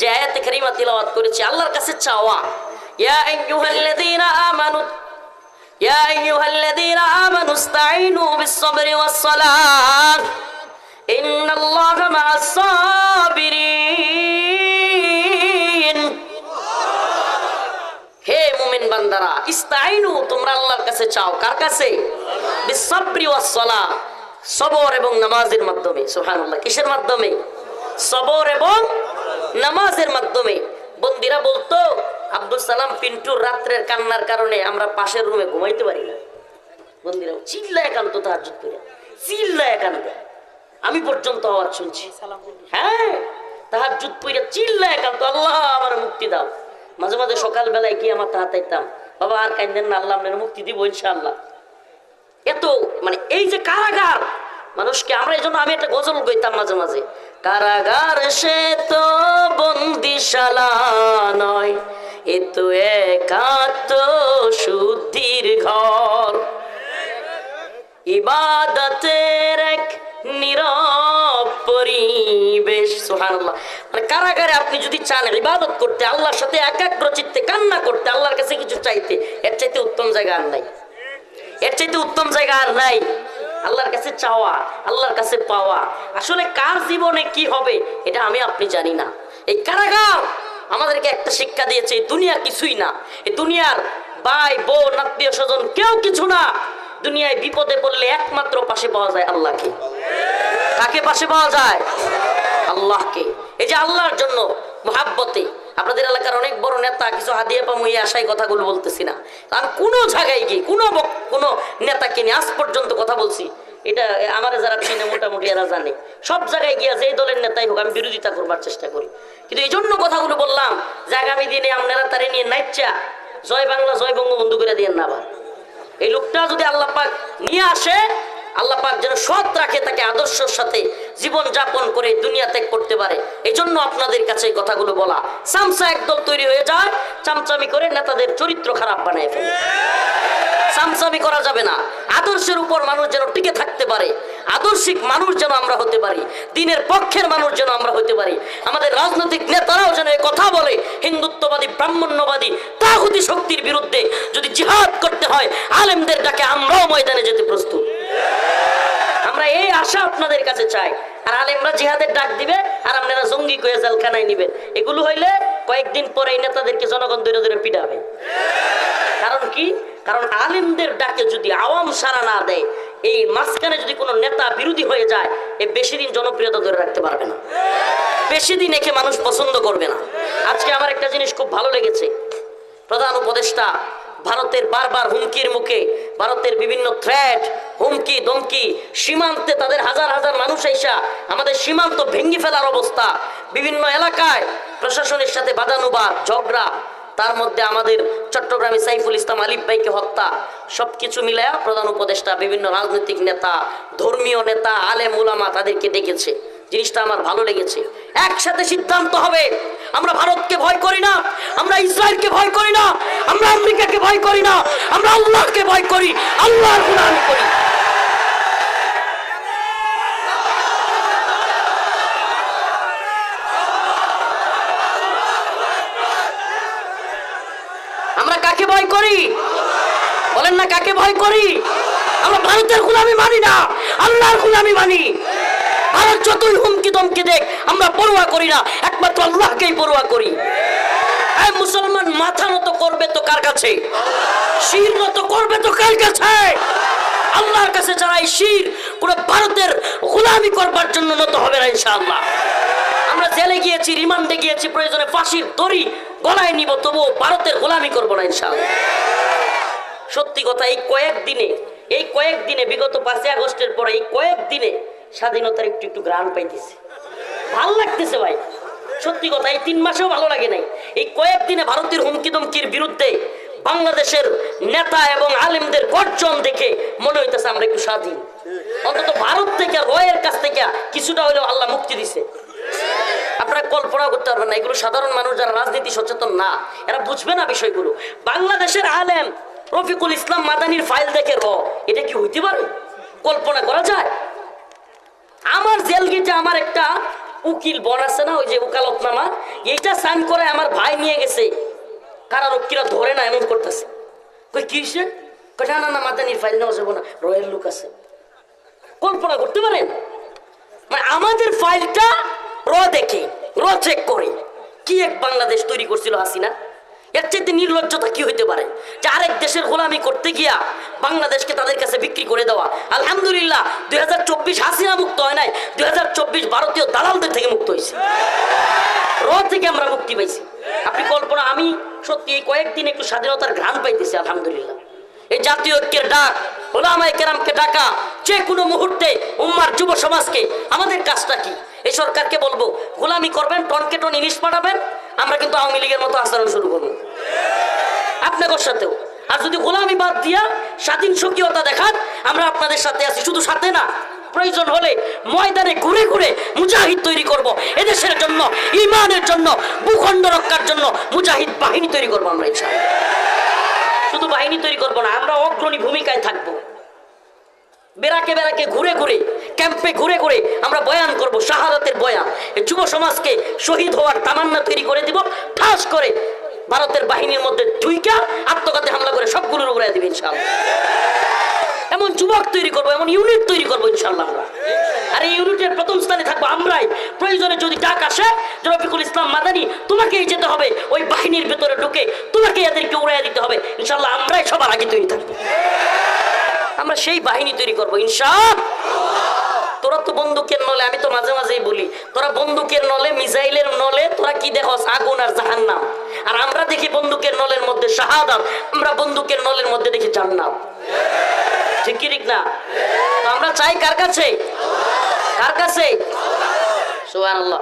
যে আয়াতে কারিমা তিলাওয়াত করেছি, আল্লাহর কাছে চাওয়া। ইয়া আইয়ুহাল্লাযীনা আমানু, ইয়া আইয়ুহাল্লাযীনা আমানু ইসতাঈনু বিস-সাবরি ওয়াস-সালাহ ইন্নাল্লাহা মা'আস-সাবিরিন। হে মুমিন বান্দারা ইস্তাইনু তোমরা আল্লাহর কাছে চাও। কার কাছে? বিসাবরি ওয়াসসালাহ সবর এবং নামাজের মাধ্যমে, সুবহানাল্লাহ, কিসের মাধ্যমে? সবর এবং নামাজের মাধ্যমে। বন্দিরা বলতো, আব্দুল সালাম পিন্টুর রাত্রের কান্নার কারণে আমরা পাশের রুমে ঘুমাইতে পারি না। বন্দিরা চিল্লায় কান্ত তাহার করে চিল্লায় কান্দে আমি পর্যন্ত আওয়াজ শুনছি। হ্যাঁ তাহাজ্জুদ পইরা চিল্লায় কান্ত আল্লাহ, আমার মুক্তি দাও। মাঝে মাঝে সকাল বেলায় গিয়ে আমার তাহাতাইতাম বাবা, আর কান্দেন না, আল্লাহ মুক্তি দিব ইনশাআল্লাহ। এত মানে এই যে কারাগার মানুষকে আমরা এই জন্য আমি একটা গজল গইতাম মাঝে মাঝে। কারাগার সে তো বন্দিশালা নয়, এ তো একাত্ম শুদ্ধির ঘর। ইবাদতের এক নীরব পরিবেশ, সুবহানাল্লাহ। মানে কারাগারে আপনি যদি চান ইবাদত করতে, আল্লাহর সাথে একাগ্র চিত্তে কান্না করতে, আল্লাহর কাছে কিছু চাইতে, এর চাইতে উত্তম জায়গা আর নাই। এর চাইতে উত্তম জায়গা আর নাই। আল্লাহর কাছে চাওয়া, আল্লাহর কাছে পাওয়া। আসলে কার জীবনে কি হবে, এটা আমি আপনি জানি না। এই কারাগার আমাদেরকে একটা শিক্ষা দিয়েছে দুনিয়া কিছুই না। এই দুনিয়ার ভাই, বোন, আত্মীয় স্বজন কেউ কিছু না। দুনিয়ায় বিপদে পড়লে একমাত্র পাশে পাওয়া যায় আল্লাহকে। কাকে পাশে পাওয়া যায়? আল্লাহকে। এই যে আল্লাহর জন্য নেতা, কিছু হাদিয়া পামু এই আশায় কথাগুলো বলতেছি না। আমি কোনো জায়গায় গিয়ে কোনো কোনো নেতাকে নিয়ে আজ পর্যন্ত কথা বলছি। এটা আমার যারা চিনে, মোটামুটি এরা জানে। সব জায়গায় গিয়া যে দলের নেতাই হোক, আমি বিরোধিতা করবার চেষ্টা করি। কিন্তু এই জন্য কথাগুলো বললাম যে আগামী দিনে আপনারা তারে নিয়ে নাইচা জয় বাংলা, জয় বঙ্গবন্ধু করে দিয়ে না এই লোকটা যদি আল্লাহ পাক নিয়ে আসে, আল্লাহ পাক যেন সৎ রাখে তাকে আদর্শের সাথে জীবন যাপন করে দুনিয়া ত্যাগ করতে পারে। এই জন্য আপনাদের কাছে এই কথাগুলো বলা। সামসা একদল তৈরি হয়ে যায়, চামচামি করে নেতাদের চরিত্র খারাপ বানায় ফেলে। সামসামি করা যাবে না। আদর্শের উপর মানুষ যেন টিকে থাকতে পারে। আদর্শিক মানুষ যেন আমরা হতে পারি। দিনের পক্ষের মানুষ যেন আমরা হতে পারি। আমাদের রাজনৈতিক নেতারাও যেন এ কথা বলে, হিন্দুত্ববাদী, ব্রাহ্মণ্যবাদী, তাহুতি শক্তির বিরুদ্ধে যদি জিহাদ করতে হয়, আলেমদের ডাকে আমরাও আশা আপনাদের কাছে চাই। আর আলেমরা জিহাদের ডাক দিবে, আর আপনারা জঙ্গি কয়ে জেলখানায় নিবেন। এগুলো হইলে কয়েকদিন পরে এই নেতাদেরকে জনগণ ধরে ধরে পিটাবে। কারণ কি? কারণ আলেমদের ডাকে যদি আওয়াম সারা না দেয়, এই মাঝখানে যদি কোনো নেতা বিরোধী হয়ে যায়, এ বেশি দিন জনপ্রিয়তা ধরে রাখতে পারবে না। বেশি দিন একে মানুষ পছন্দ করবে না। আজকে আমার একটা জিনিস খুব ভালো লেগেছে। প্রধান উপদেষ্টা ভারতের বারবার হুমকির মুখে ভারতের বিভিন্ন থ্রেট হুমকি দমকি সীমান্তে তাদের হাজার হাজার মানুষ এসা আমাদের সীমান্ত ভেঙ্গি ফেলার অবস্থা। বিভিন্ন এলাকায় প্রশাসনের সাথে বাদানুবাদ, ঝগড়া, তার মধ্যে আমাদের চট্টগ্রামে সাইফুল ইসলাম আলিফ ভাইকে হত্যা, সবকিছু মিলায়া প্রধান উপদেষ্টা, বিভিন্ন রাজনৈতিক নেতা, ধর্মীয় নেতা, আলেম উলামা তাদেরকে ডেকেছে। জিনিসটা আমার ভালো লেগেছে। একসাথে সিদ্ধান্ত হবে। আমরা ভারতকে ভয় করি না, আমরা ইসরায়েলকে ভয় করি না, আমরা আমেরিকাকে ভয় করি না, আমরা আল্লাহকে ভয় করি, আল্লাহর গুণামি করি। আমরা কাকে ভয় করি? বলেন না কাকে ভয় করি? আমরা ভারতের গুলামি মানি না, আল্লাহর গুলামি মানি। ভারত যতই হুমকি দমকি দেখ, আমরা পড়ুয়া করি না। একমাত্র আল্লাহকেই পড়ুয়া করি। মুসলমান মাথা মতো করবে তো কার কাছে? শির মতো করবে তো কার কাছে? আল্লাহর কাছে যারা এই শির পুরো ভারতের গোলামি করবার জন্য নত হবে না, ইনশাআল্লাহ। আমরা জেলে গিয়েছি, রিমান্ডে গিয়েছি, প্রয়োজনে ফাঁসির দড়ি গলায় নিব, তবুও ভারতের গোলামি করব না, ইনশাআল্লাহ। সত্যি কথা, এই কয়েক দিনে এই কয়েক দিনে বিগত পাঁচই আগস্টের পরে এই কয়েক দিনে স্বাধীনতার একটু একটু গ্রান পাইতেছে। ভালো লাগতেছে ভাই। সত্যি কথা, এই তিন মাসেও ভালো লাগে নাই। এই কয়েক দিনে ভারতের হুমকি দমকির বিরুদ্ধে বাংলাদেশের নেতা এবং আলেমদের গর্জন দেখে মনে হইতেছে আমরা একটু স্বাধীন। অন্তত ভারত থেকে, রয়ের কাছ থেকে কিছুটা হলেও আল্লাহ মুক্তি দিছে। আপনারা কল্পনা করতে পারবেন না, এগুলো সাধারণ মানুষ যারা রাজনীতি সচেতন না, এরা বুঝবে না বিষয়গুলো। বাংলাদেশের আলেম রফিকুল ইসলাম মাদানির ফাইল দেখে, র, এটা কি হইতে পারে? কল্পনা করা যায়? আমার জেল গেটে আমার একটা উকিল বন আছে না, ওই যে উকালতনামা এইটা সাইন করে আমার ভাই নিয়ে গেছে। কারার কারারক্ষীরা ধরে না, এমন করতেছে। কই, কি সে কই, না না মাদানির ফাইল নেওয়া যাব না, রয়েল লুক আছে। কল্পনা করতে পারেন? মানে আমাদের ফাইলটা র দেখে, র চেক করে। কি এক বাংলাদেশ তৈরি করছিল হাসিনা? এর চাইতে নির্লজ্জতা কি হইতে পারে? যে আরেক দেশের গোলামি করতে গিয়া বাংলাদেশকে তাদের কাছে বিক্রি করে দেওয়া। আলহামদুলিল্লাহ, দুই হাজার চব্বিশ হাসিনা মুক্ত হয় নাই, দুই হাজার চব্বিশ ভারতীয় দালালদের থেকে মুক্ত হয়েছে। র থেকে আমরা মুক্তি পাইছি। আপনি কল্পনা, আমি সত্যি এই কয়েকদিন একটু স্বাধীনতার ঘ্রাণ পাইতেছি, আলহামদুলিল্লাহ। এই জাতীয় ঐক্যের ডাক ওলামাই কেরামকে ডাকা, যে কোনো মুহূর্তে উম্মার যুব সমাজকে, আমাদের কাজটা কি? এই সরকারকে বলব, গোলামি করবেন, টনকে টন ইলিশ পাঠাবেন, আমরা কিন্তু আওয়ামী লীগের মতো আচরণ শুরু করব। আপনাদের সাথেও আর যদি গোলামি বাদ দিয়া স্বাধীন স্বকীয়তা দেখান, আমরা আপনাদের সাথে আছি। শুধু সাথে না, প্রয়োজন হলে ময়দানে ঘুরে ঘুরে মুজাহিদ তৈরি করব। এদেশের জন্য ইমানের জন্য, ভূখণ্ড রক্ষার জন্য মুজাহিদ বাহিনী তৈরি করব আমরা, ইনশাআল্লাহ। শুধু বাহিনী তৈরি করব না, আমরা অগ্রণী ভূমিকায় থাকব। বেড়াকে বেড়াকে ঘুরে ঘুরে, ক্যাম্পে ঘুরে ঘুরে আমরা বয়ান করব, শাহাদাতের বয়ান। যুব সমাজকে শহীদ হওয়ার তামান্না তৈরি করে দিব, ঠাস করে ভারতের বাহিনীর মধ্যে ঢুইকা আত্মঘাতে হামলা করে সবগুলোর উপরে দিবে ইনশাআল্লাহ। এমন যুবক তৈরি করব, এমন ইউনিট তৈরি করব ইনশাল্লাহ আর এই ইউনিটের প্রথম স্থানে থাকব আমরাই। প্রয়োজনে যদি ডাক আসে রফিকুল ইসলাম মাদানি, তোমাকেই যেতে হবে। ওই বাহিনীর ভেতরে ঢুকে তোমাকে এদেরকে উড়াইয়া দিতে হবে। ইনশাল্লাহ আমরাই সবার আগে তৈরি থাকব। আমরা সেই বাহিনী তৈরি করব ইনশাল তোরা তো বন্দুকের নলে, আমি তো মাঝে মাঝেই বলি, তোরা বন্দুকের নলে, মিসাইলের নলে, তোরা কি দেখো, আগুন আর জাহান্নাম আর আমরা দেখি বন্দুকের নলের মধ্যে শাহাদাত আমরা বন্দুকের নলের মধ্যে দেখি জান্নাত। ঠিক কি ঠিক না? আমরা চাই কার কাছে? কার কাছে? সুবহানাল্লাহ।